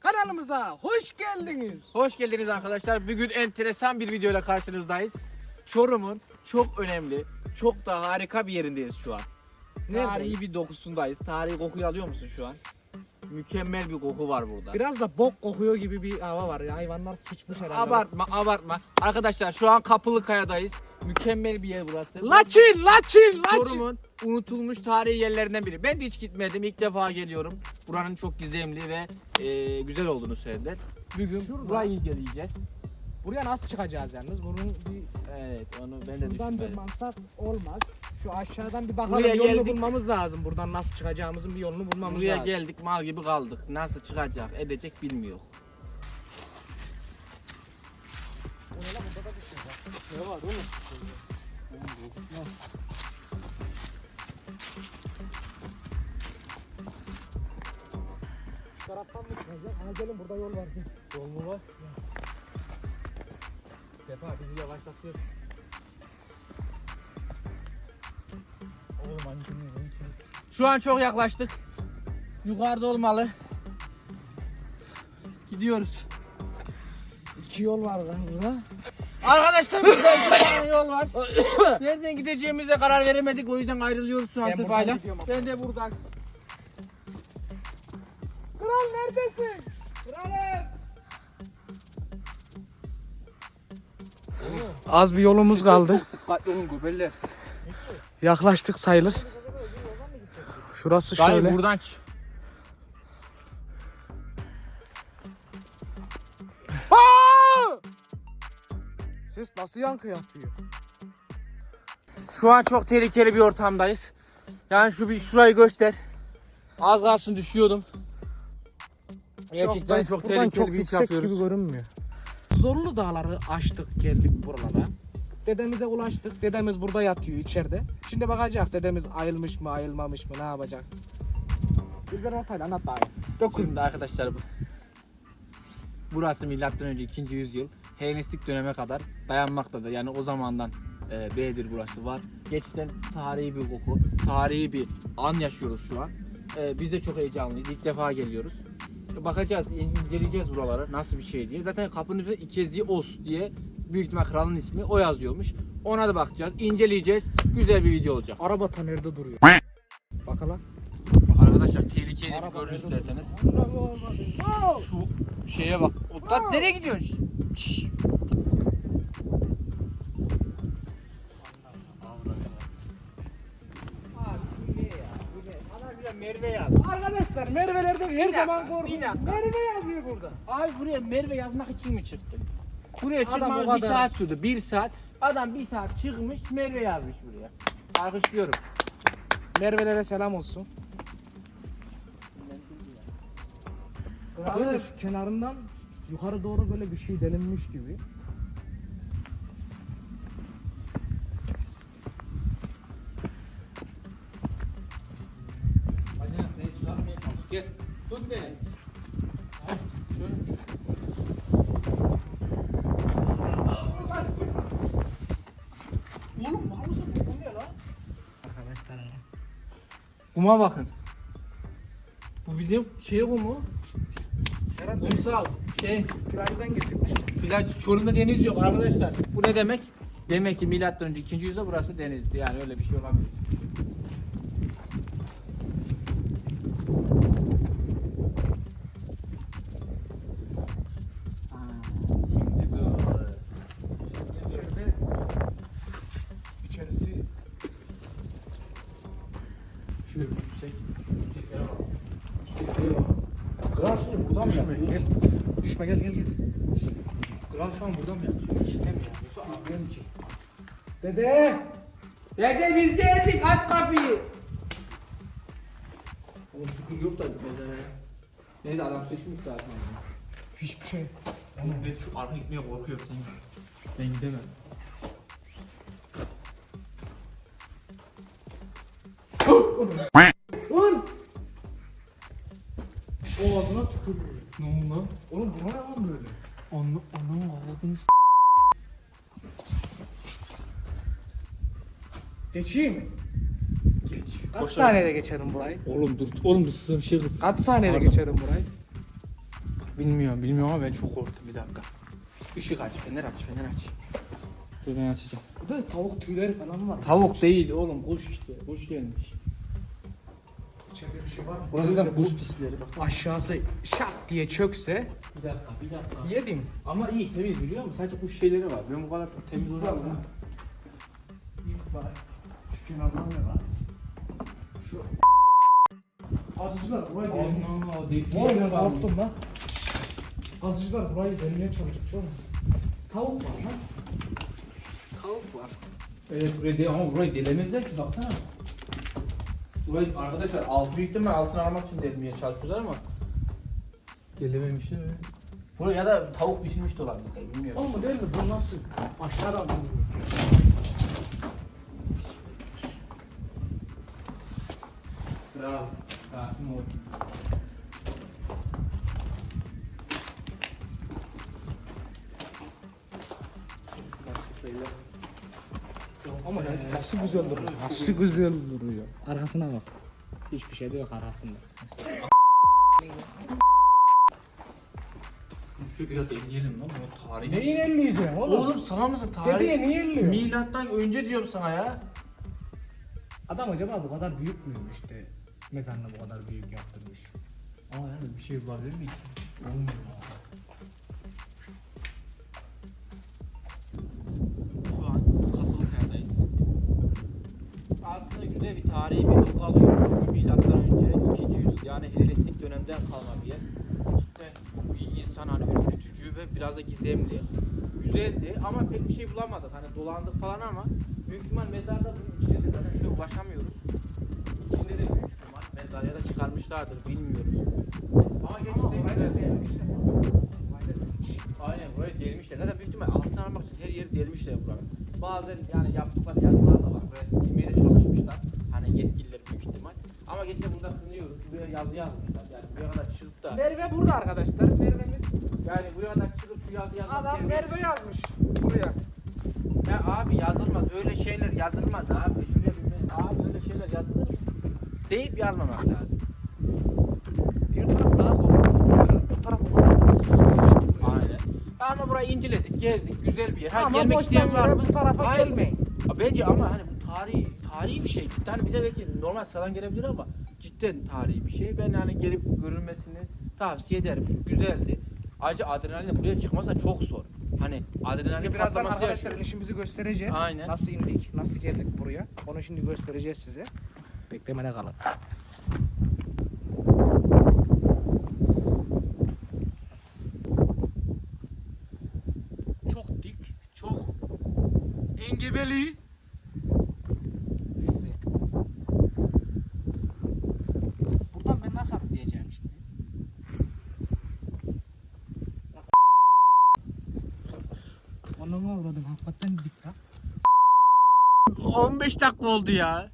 Kanalımıza hoş geldiniz. Hoş geldiniz arkadaşlar. Bugün enteresan bir videoyla karşınızdayız. Çorum'un çok önemli, çok da harika bir yerindeyiz şu an. Neredeyiz? Tarihi bir dokusundayız. Tarihi kokuyu alıyor musun şu an? Mükemmel bir koku var burada. Biraz da bok kokuyor gibi bir hava var ya. Hayvanlar sıçmış herhalde. Abartma, abartma. Arkadaşlar şu an Kapılı Kaya'dayız. Mükemmel bir yer burası. Laçin, laçin, laçin. Çorum'un unutulmuş tarihi yerlerinden biri. Ben de hiç gitmedim. İlk defa geliyorum. Buranın çok gizemli ve e, güzel olduğunu söylediler. Bugün Şurada. burayı inceleyeceğiz. Buraya nasıl çıkacağız yalnız? Bunun bir Evet, onu ben de şuradan bir düşünmedim. olmaz. Şu aşağıdan bir bakalım Buraya yolunu geldik. bulmamız lazım. Buradan nasıl çıkacağımızın bir yolunu bulmamız Buraya lazım. geldik mal gibi kaldık. Nasıl çıkacak, edecek bilmiyor. Ne var oğlum? Taraftan mı çıkacak? Ha gelin burada yol var. Yol mu var? Sefa bizi yavaşlatıyor. Oğlum hangisini Şu an çok yaklaştık. Yukarıda olmalı. Gidiyoruz. İki yol var lan burada. Arkadaşlar burada iki tane yol var. Nereden gideceğimize karar veremedik. O yüzden ayrılıyoruz şu an Ben buradan Sefa'yla. gidiyorum. Ben de buradan. Kral neredesin? Kralım. Az bir yolumuz kaldı. Dikkatli olun göbeller. Yaklaştık sayılır. Şurası Dayı şöyle. buradan çık. Ses nasıl yankı yapıyor? Şu an çok tehlikeli bir ortamdayız. Yani şu bir şurayı göster. Az kalsın düşüyordum. Gerçekten çok, buradan tehlikeli çok bir iş yüksek yapıyoruz. gibi görünmüyor. Zorlu dağları aştık geldik buralara. Dedemize ulaştık. Dedemiz burada yatıyor içeride. Şimdi bakacak dedemiz ayılmış mı ayılmamış mı ne yapacak. Bilber ortayla anlat bari. Dokun. Şimdi arkadaşlar bu. Burası milattan önce 2. yüzyıl. Helenistik döneme kadar dayanmaktadır. Yani o zamandan e, B'dir burası var. Gerçekten tarihi bir koku, tarihi bir an yaşıyoruz şu an. E, biz de çok heyecanlıyız. İlk defa geliyoruz. Bakacağız, in- inceleyeceğiz buraları nasıl bir şey diye. Zaten kapının üzerinde İkezios diye büyük ihtimal kralın ismi o yazıyormuş. Ona da bakacağız, inceleyeceğiz. Güzel bir video olacak. Araba ta nerede duruyor? Bakalım. Arkadaşlar tehlikeli bir görün isterseniz. Şu şeye bak. O tat nereye gidiyorsun? Şşş. Merve yaz. Arkadaşlar Merve'lerden her zaman bir dakika. Merve yazıyor burada. Abi buraya Merve yazmak için mi çıktın? Buraya o bir kadar. saat sürdü. Bir saat. Adam bir saat çıkmış Merve yazmış buraya. Alkışlıyorum. Merve'lere selam olsun. Böyle şu kenarından yukarı doğru böyle bir şey delinmiş gibi. Bacana beni çıkarmaya çalış. Gel. Tut beni. Al, Şöyle. Oğlum mouse'a bu ne lan? Arkadaşlar Kuma bakın. Bu bildiğin şey bu mu? Herhalde Kumsal. Şey. plajdan getirmiş. Plaj Çorum'da deniz yok arkadaşlar. Bu ne demek? Demek ki milattan önce 2. yüzyılda burası denizdi. Yani öyle bir şey olabilir. Düşme gel. Düşme gel gel gel. Kral şu an buradan mı yapıyor? İşte mi ya? Yoksa ağrıyor mu ki? Dede! Dede biz geldik aç kapıyı. Oğlum şükür yok da mezara. Neyse adam sıçmış zaten. Hiçbir şey. Oğlum ben şu arka gitmeye korkuyorum sen. Ben gidemem. Lan! Oğlum bu ne lan böyle? Onu, onun ağzını s***. Geçeyim mi? Geç. Kaç saniyede geçerim burayı? Oğlum dur, oğlum dur şurada bir şey kır. Kaç saniyede Pardon. geçerim burayı? Bilmiyorum bilmiyorum ama ben çok korktum bir dakika. Işık aç, fener aç, fener aç. Dur ben açacağım. Burada tavuk tüyleri falan var. Tavuk değil oğlum kuş işte. Kuş gelmiş. İçeride bir şey var mı? Burası da kuş pisleri bak. Aşağısı şak diye çökse Bir dakika bir dakika. yedim. Ama iyi temiz biliyor musun? Sadece kuş şeyleri var. Ben bu kadar temiz? İlk var. Şu kenardan ne var? Şu Azıcılar burayı defne Vay be var. korktum lan. Azıcılar burayı delmeye çalışmış oğlum. Tavuk var lan. Tavuk var. Evet burayı de ama burayı delemezler ki baksana. Burayı arkadaşlar alt büyük değil mi? Altını almak için delmeye çalışıyorlar ama delememişler mi? Buraya ya da tavuk pişirmiş de olabilir bilmiyorum. Oğlum değil mi? Bu nasıl? Aşağıdan Bravo. Sakin ol. Ama nasıl güzel duruyor. Nasıl güzel duruyor. Arkasına bak. Hiçbir şey de yok arkasında. Şu biraz elleyelim lan bunu tarihi. Neyi elleyeceğim oğlum? Oğlum sana mısın tarih? Dedeye niye elliyor? Milattan önce diyorum sana ya. Adam acaba bu kadar büyük müymüş de mezarını bu kadar büyük yaptırmış. Ama yani bir şey olabilir mi? Olmuyor. Güzel bir tarihi bir doku alıyoruz. Milattan önce 2. yüzyıl yani Helenistik dönemden kalma bir yer. İşte insan hani ürkütücü ve biraz da gizemli. Güzeldi ama pek bir şey bulamadık. Hani dolandık falan ama büyük ihtimal mezarda bunun içinde de zaten şuraya ulaşamıyoruz. İçinde de büyük ihtimal mezar ya da çıkarmışlardır bilmiyoruz. Ama gerçekten güzeldi. Aynen buraya delmişler. Zaten büyük ihtimal altına almak için her yeri delmişler buranın. Bazen yani yaptıkları yazılar da var. Böyle silmeye çalışmışlar. Hani yetkililer büyük ihtimal. Ama geçen burada kınıyoruz. Buraya yazı yazmışlar. Yani buraya kadar çıkıp da Merve burada arkadaşlar. Merve'miz. yani buraya kadar çıkıp şu yazı yazmak Adam yerine- Merve yazmış buraya. Ya abi yazılmaz. Öyle şeyler yazılmaz abi. Şuraya bir abi öyle şeyler yazılır mı? Deyip yazmamak lazım. Bir taraf daha korkunç. Bu taraf Aynen. Ama burayı inceledik, gezdik. Güzel bir yer. Ha, Ama gelmek boştan isteyen var yere mı? bu tarafa Hayır. gelmeyin. Bence ama hani bu tarihi, tarihi bir şey. Cidden bize belki normal sıradan gelebilir ama cidden tarihi bir şey. Ben yani gelip görülmesini tavsiye ederim. Güzeldi. Ayrıca adrenalin buraya çıkmasa çok zor. Hani adrenalin Şimdi birazdan arkadaşlar yaşıyoruz. işimizi göstereceğiz. Aynen. Nasıl indik, nasıl geldik buraya. Onu şimdi göstereceğiz size. Beklemene kalın. Çok dik, çok engebeli. Buradan ben nasıl atlayacağım şimdi? Onu mu avradım? Hakikaten dik lan. 15 dakika oldu ya.